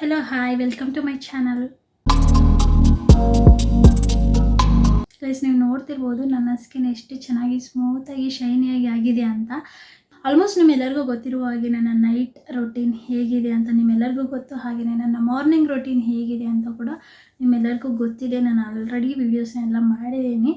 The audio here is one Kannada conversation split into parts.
Hello hi welcome to my channel guys ನೀವು ನೋಡ್ತಿರ್ಬೋದು, ನನ್ನ ಸ್ಕಿನ್ ಎಷ್ಟು ಚೆನ್ನಾಗಿ ಸ್ಮೂತಾಗಿ ಶೈನಿಯಾಗಿ ಆಗಿದೆ ಅಂತ. ಆಲ್ಮೋಸ್ಟ್ ನಿಮ್ಮೆಲ್ಲರಿಗೂ ಗೊತ್ತಿರುವ ಹಾಗೆ ನನ್ನ ನೈಟ್ ರೊಟೀನ್ ಹೇಗಿದೆ ಅಂತ ನಿಮ್ಮೆಲ್ಲರಿಗೂ ಗೊತ್ತು. ಹಾಗೆಯೇ ನನ್ನ ಮಾರ್ನಿಂಗ್ ರೊಟೀನ್ ಹೇಗಿದೆ ಅಂತ ಕೂಡ ನಿಮ್ಮೆಲ್ಲರಿಗೂ ಗೊತ್ತಿದೆ, ನಾನು ಆಲ್ರೆಡಿ ವೀಡಿಯೋಸ್ನೆಲ್ಲ ಮಾಡಿದ್ದೀನಿ.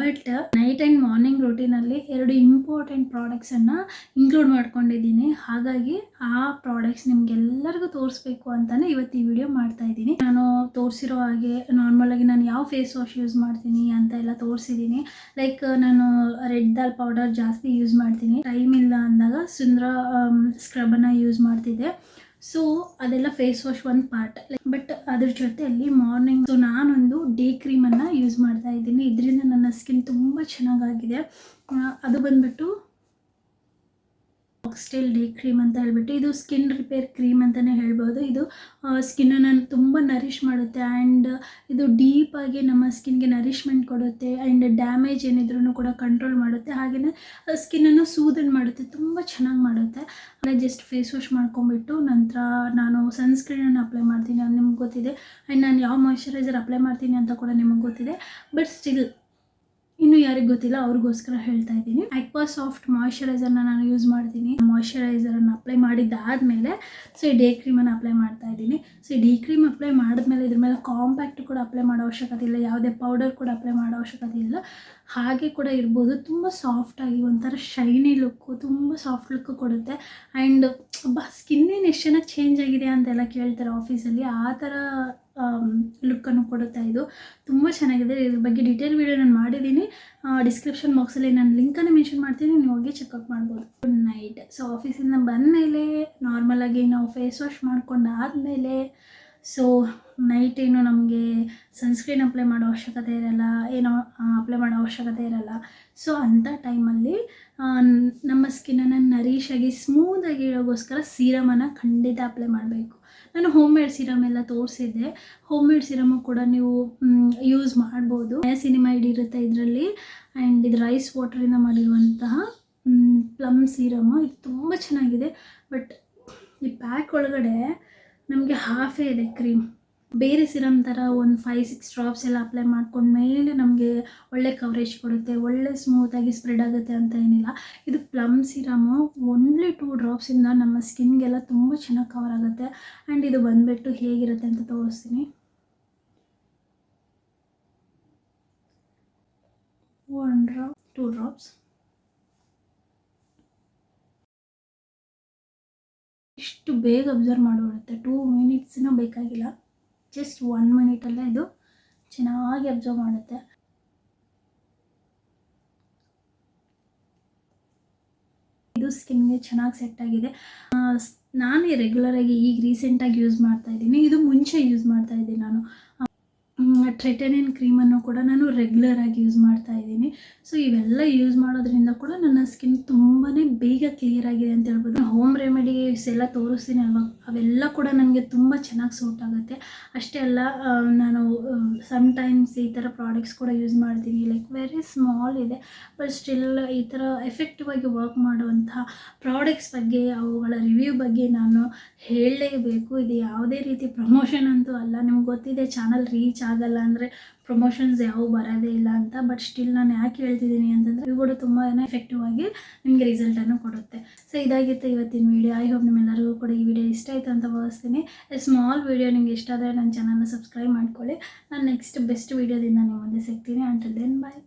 ಬಟ್ ನೈಟ್ ಆ್ಯಂಡ್ ಮಾರ್ನಿಂಗ್ ರೊಟೀನಲ್ಲಿ ಎರಡು ಇಂಪಾರ್ಟೆಂಟ್ ಪ್ರಾಡಕ್ಟ್ಸನ್ನು ಇನ್ಕ್ಲೂಡ್ ಮಾಡ್ಕೊಂಡಿದ್ದೀನಿ. ಹಾಗಾಗಿ ಆ ಪ್ರಾಡಕ್ಟ್ಸ್ ನಿಮ್ಗೆಲ್ಲರಿಗೂ ತೋರಿಸ್ಬೇಕು ಅಂತಲೇ ಇವತ್ತು ಈ ವಿಡಿಯೋ ಮಾಡ್ತಾ ಇದ್ದೀನಿ. ನಾನು ತೋರಿಸಿರೋ ಹಾಗೆ ನಾರ್ಮಲಾಗಿ ನಾನು ಯಾವ ಫೇಸ್ ವಾಶ್ ಯೂಸ್ ಮಾಡ್ತೀನಿ ಅಂತ ಎಲ್ಲ ತೋರಿಸಿದ್ದೀನಿ. ಲೈಕ್ ನಾನು ರೆಡ್ ದಾಲ್ ಪೌಡರ್ ಜಾಸ್ತಿ ಯೂಸ್ ಮಾಡ್ತೀನಿ. ಟೈಮ್ ಇಲ್ಲ ಅಂದಾಗ ಸುಂದ್ರ ಸ್ಕ್ರಬನ್ನು ಯೂಸ್ ಮಾಡ್ತಿದ್ದೆ. ಸೊ ಅದೆಲ್ಲ ಫೇಸ್ ವಾಶ್ ಒಂದು ಪಾರ್ಟ್ ಬಟ್ ಅದ್ರ ಜೊತೆಯಲ್ಲಿ ಮಾರ್ನಿಂಗ್ ಸೊ ನಾನೊಂದು ಡೇ ಕ್ರೀಮನ್ನು ಯೂಸ್ ಮಾಡ್ತಾ ಇದ್ದೀನಿ. ಇದರಿಂದ ನನ್ನ ಸ್ಕಿನ್ ತುಂಬ ಚೆನ್ನಾಗಾಗಿದೆ. ಅದು ಬಂದ್ಬಿಟ್ಟು ಆಕ್ಸ್ಟೈಲ್ ಡೇ ಕ್ರೀಮ್ ಅಂತ ಹೇಳ್ಬಿಟ್ಟು, ಇದು ಸ್ಕಿನ್ ರಿಪೇರ್ ಕ್ರೀಮ್ ಅಂತಲೇ ಹೇಳ್ಬೋದು. ಇದು ಸ್ಕಿನ್ನನ್ನು ತುಂಬ ನರಿಷ್ ಮಾಡುತ್ತೆ ಆ್ಯಂಡ್ ಇದು ಡೀಪಾಗಿ ನಮ್ಮ ಸ್ಕಿನ್ಗೆ ನರಿಷ್ಮೆಂಟ್ ಕೊಡುತ್ತೆ ಆ್ಯಂಡ್ ಡ್ಯಾಮೇಜ್ ಏನಿದ್ರೂ ಕೂಡ ಕಂಟ್ರೋಲ್ ಮಾಡುತ್ತೆ. ಹಾಗೆಯೇ ಸ್ಕಿನ್ನನ್ನು ಸೂದನ್ ಮಾಡುತ್ತೆ, ತುಂಬ ಚೆನ್ನಾಗಿ ಮಾಡುತ್ತೆ. ಆಮೇಲೆ ಜಸ್ಟ್ ಫೇಸ್ ವಾಶ್ ಮಾಡ್ಕೊಂಬಿಟ್ಟು ನಂತರ ನಾನು ಸನ್ಸ್ಕ್ರೀನನ್ನು ಅಪ್ಲೈ ಮಾಡ್ತೀನಿ, ಅದು ನಿಮ್ಗೆ ಗೊತ್ತಿದೆ. ಆ್ಯಂಡ್ ನಾನು ಯಾವ ಮಾಯ್ಶ್ಚರೈಸರ್ ಅಪ್ಲೈ ಮಾಡ್ತೀನಿ ಅಂತ ಕೂಡ ನಿಮಗೆ ಗೊತ್ತಿದೆ. ಬಟ್ ಸ್ಟಿಲ್ ಇನ್ನು ಯಾರಿಗೆ ಗೊತ್ತಿಲ್ಲ, ಅವ್ರಿಗೋಸ್ಕರ ಹೇಳ್ತಾ ಇದ್ದೀನಿ. ಅಕ್ವಾ ಸಾಫ್ಟ್ ಮಾಯಿಶ್ಚರೈಸರ್ನ ನಾನು ಯೂಸ್ ಮಾಡ್ತೀನಿ. ಮಾಯಿಶ್ಚರೈಸರನ್ನು ಅಪ್ಲೈ ಮಾಡಿದ್ದಾದಮೇಲೆ ಸೊ ಈ ಡೇ ಕ್ರೀಮನ್ನು ಅಪ್ಲೈ ಮಾಡ್ತಾ ಇದ್ದೀನಿ. ಸೊ ಈ ಡೇ ಕ್ರೀಮ್ ಅಪ್ಲೈ ಮಾಡಿದ್ಮೇಲೆ ಇದ್ರ ಮೇಲೆ ಕಾಂಪ್ಯಾಕ್ಟ್ ಕೂಡ ಅಪ್ಲೈ ಮಾಡೋ ಅವಶ್ಯಕತೆ ಇಲ್ಲ, ಯಾವುದೇ ಪೌಡರ್ ಕೂಡ ಅಪ್ಲೈ ಮಾಡೋ ಅವಶ್ಯಕತೆ ಇಲ್ಲ. ಹಾಗೆ ಕೂಡ ಇರ್ಬೋದು, ತುಂಬ ಸಾಫ್ಟಾಗಿ ಒಂಥರ ಶೈನಿ ಲುಕ್ಕು ತುಂಬ ಸಾಫ್ಟ್ ಲುಕ್ ಕೊಡುತ್ತೆ. ಆ್ಯಂಡ್ ಬಾ ಸ್ಕಿನ್ ಏನು ಎಷ್ಟು ಚೆನ್ನಾಗಿ ಚೇಂಜ್ ಆಗಿದೆ ಅಂತೆಲ್ಲ ಕೇಳ್ತಾರೆ ಆಫೀಸಲ್ಲಿ ಆ ಥರ ಲುಕ್ಕನ್ನು ಕೊಡುತ್ತಾ ಇದು. ತುಂಬ ಚೆನ್ನಾಗಿದೆ. ಇದ್ರ ಬಗ್ಗೆ ಡೀಟೇಲ್ ವಿಡಿಯೋ ನಾನು ಮಾಡಿದ್ದೀನಿ ಡಿಸ್ಕ್ರಿಪ್ಷನ್ ಬಾಕ್ಸಲ್ಲಿ ನಾನು ಲಿಂಕನ್ನು ಮೆನ್ಷನ್ ಮಾಡ್ತೀನಿ. ನೀವು ಹೋಗಿ ಚೆಕ್ಔಟ್ ಮಾಡ್ಬೋದು. ಗುಡ್ ನೈಟ್ ಸೊ ಆಫೀಸಿಂದ ಬಂದಮೇಲೆ ನಾರ್ಮಲಾಗಿ ನಾವು ಫೇಸ್ ವಾಶ್ ಮಾಡ್ಕೊಂಡಾದಮೇಲೆ ಸೊ ನೈಟ್ ಏನು ನಮಗೆ ಸನ್ಸ್ಕ್ರೀನ್ ಅಪ್ಲೈ ಮಾಡೋ ಅವಶ್ಯಕತೆ ಇರಲ್ಲ, ಏನೋ ಅಪ್ಲೈ ಮಾಡೋ ಅವಶ್ಯಕತೆ ಇರಲ್ಲ. ಸೊ ಅಂಥ ಟೈಮಲ್ಲಿ ನಮ್ಮ ಸ್ಕಿನ್ನನ್ನು ನರೀಶಾಗಿ ಸ್ಮೂದಾಗಿ ಇಡೋಗೋಸ್ಕರ ಸೀರಮನ್ನು ಖಂಡಿತ ಅಪ್ಲೈ ಮಾಡಬೇಕು. ನಾನು ಹೋಮ್ ಮೇಡ್ ಸಿರಮ್ ಎಲ್ಲ ತೋರಿಸಿದ್ದೆ. ಹೋಮ್ ಮೇಡ್ ಸಿರಮು ಕೂಡ ನೀವು ಯೂಸ್ ಮಾಡ್ಬೋದು. ಸಿನಿಮಾ ಇರುತ್ತೆ ಇದರಲ್ಲಿ. ಆ್ಯಂಡ್ ಇದು ರೈಸ್ ವಾಟರಿಂದ ಮಾಡಿರುವಂತಹ ಪ್ಲಮ್ ಸೀರಮು ಇದು ತುಂಬ ಚೆನ್ನಾಗಿದೆ. ಬಟ್ ಈ ಪ್ಯಾಕ್ ಒಳಗಡೆ ನಮಗೆ ಹಾಫೇ ಇದೆ ಕ್ರೀಮ್ ಬೇರೆ ಸಿರಮ್ ಥರ ಒಂದು ಫೈವ್ ಸಿಕ್ಸ್ ಡ್ರಾಪ್ಸ್ ಎಲ್ಲ ಅಪ್ಲೈ ಮಾಡ್ಕೊಂಡ್ಮೇಲೆ ನಮಗೆ ಒಳ್ಳೆ ಕವರೇಜ್ ಕೊಡುತ್ತೆ, ಒಳ್ಳೆ ಸ್ಮೂತಾಗಿ ಸ್ಪ್ರೆಡ್ ಆಗುತ್ತೆ ಅಂತ ಏನಿಲ್ಲ. ಇದು ಪ್ಲಮ್ ಸಿರಮು ಓನ್ಲಿ ಟೂ ಡ್ರಾಪ್ಸಿಂದ ನಮ್ಮ ಸ್ಕಿನ್ಗೆಲ್ಲ ತುಂಬ ಚೆನ್ನಾಗಿ ಕವರ್ ಆಗುತ್ತೆ. ಆ್ಯಂಡ್ ಇದು ಬಂದುಬಿಟ್ಟು ಹೇಗಿರುತ್ತೆ ಅಂತ ತೋರಿಸ್ತೀನಿ. ಒನ್ ಡ್ರಾಪ್ ಟೂ ಡ್ರಾಪ್ಸ್ ಇಷ್ಟು ಬೇಗ ಅಬ್ಸರ್ವ್ ಮಾಡಿಬಿಡುತ್ತೆ. ಟೂ ಮಿನಿಟ್ಸ್ನೂ ಬೇಕಾಗಿಲ್ಲ. ಜಸ್ಟ್ ಒನ್ ಮಿನಿಟಲ್ಲೇ ಇದು ಚೆನ್ನಾಗಿ ಅಬ್ಸರ್ವ್ ಮಾಡುತ್ತೆ. ಇದು ಸ್ಕಿನ್ಗೆ ಚೆನ್ನಾಗಿ ಸೆಟ್ ಆಗಿದೆ. ನಾನೇ ರೆಗ್ಯುಲರಾಗಿ ಈಗ ರೀಸೆಂಟಾಗಿ ಯೂಸ್ ಮಾಡ್ತಾ ಇದ್ದೀನಿ. ಇದು ಮುಂಚೆ ಯೂಸ್ ಮಾಡ್ತಾ ಇದ್ದೀನಿ ನಾನು. ಟ್ರೆಟನಿನ್ ಕ್ರೀಮನ್ನು ಕೂಡ ನಾನು ರೆಗ್ಯುಲರಾಗಿ ಯೂಸ್ ಮಾಡ್ತಾ ಇದ್ದೀನಿ. ಸೊ ಇವೆಲ್ಲ ಯೂಸ್ ಮಾಡೋದ್ರಿಂದ ಕೂಡ ನನ್ನ ಸ್ಕಿನ್ ತುಂಬಾ ಬೇಗ ಕ್ಲಿಯರ್ ಆಗಿದೆ ಅಂತ ಹೇಳ್ಬೋದು. ಹೋಮ್ ರೆಮಿಡೀಸ್ ಎಲ್ಲ ತೋರಿಸ್ತೀನಿ ಅಲ್ವಾ? ಅವೆಲ್ಲ ಕೂಡ ನನಗೆ ತುಂಬ ಚೆನ್ನಾಗಿ ಸೂಟ್ ಆಗುತ್ತೆ. ಅಷ್ಟೇ ಅಲ್ಲ ನಾನು ಸಮ್ಟೈಮ್ಸ್ ಈ ಥರ ಪ್ರಾಡಕ್ಟ್ಸ್ ಕೂಡ ಯೂಸ್ ಮಾಡ್ತೀನಿ. ಲೈಕ್ ವೆರಿ ಸ್ಮಾಲ್ ಇದೆ ಬಟ್ ಸ್ಟಿಲ್ ಈ ಥರ ಎಫೆಕ್ಟಿವ್ ಆಗಿ ವರ್ಕ್ ಮಾಡುವಂತಹ ಪ್ರಾಡಕ್ಟ್ಸ್ ಬಗ್ಗೆ, ಅವುಗಳ ರಿವ್ಯೂ ಬಗ್ಗೆ ನಾನು ಹೇಳಲೇಬೇಕು. ಇದು ಯಾವುದೇ ರೀತಿ ಪ್ರಮೋಷನ್ ಅಂತೂ ಅಲ್ಲ. ನಿಮ್ಗೆ ಗೊತ್ತಿದೆ ಚಾನಲ್ ರೀಚ್ ಆಗಲ್ಲ ಅಂದರೆ ಪ್ರಮೋಷನ್ಸ್ ಯಾವ ಬರೋದೇ ಇಲ್ಲ ಅಂತ ಬಟ್ ಸ್ಟಿಲ್ ನಾನು ಯಾಕೆ ಹೇಳ್ತಿದ್ದೀನಿ ಅಂತಂದರೆ ಕೂಡ ತುಂಬಾ ಎಫೆಕ್ಟಿವ್ ಆಗಿ ನಿಮಗೆ ರಿಸಲ್ಟನ್ನು ಕೊಡುತ್ತೆ. ಸೊ ಇದಾಗಿತ್ತು ಇವತ್ತಿನ ವೀಡಿಯೋ ಐ ಹೋಪ್ ನಿಮ್ಮೆಲ್ಲರಿಗೂ ಕೂಡ ಈ ವಿಡಿಯೋ ಇಷ್ಟ ಆಯಿತು ಅಂತ ಭಾವಿಸ್ತೀನಿ. ಸ್ಮಾಲ್ ವೀಡಿಯೋ ನಿಮ್ಗೆ ಇಷ್ಟ ಆದರೆ ನನ್ನ ಚಾನಲ್ನ ಸಬ್ಸ್ಕ್ರೈಬ್ ಮಾಡ್ಕೊಳ್ಳಿ. ನಾನು ನೆಕ್ಸ್ಟ್ ಬೆಸ್ಟ್ ವೀಡಿಯೋದಿಂದ ನಿಮ್ಮ ಮುಂದೆ ಸಿಗ್ತೀನಿ. Until then bye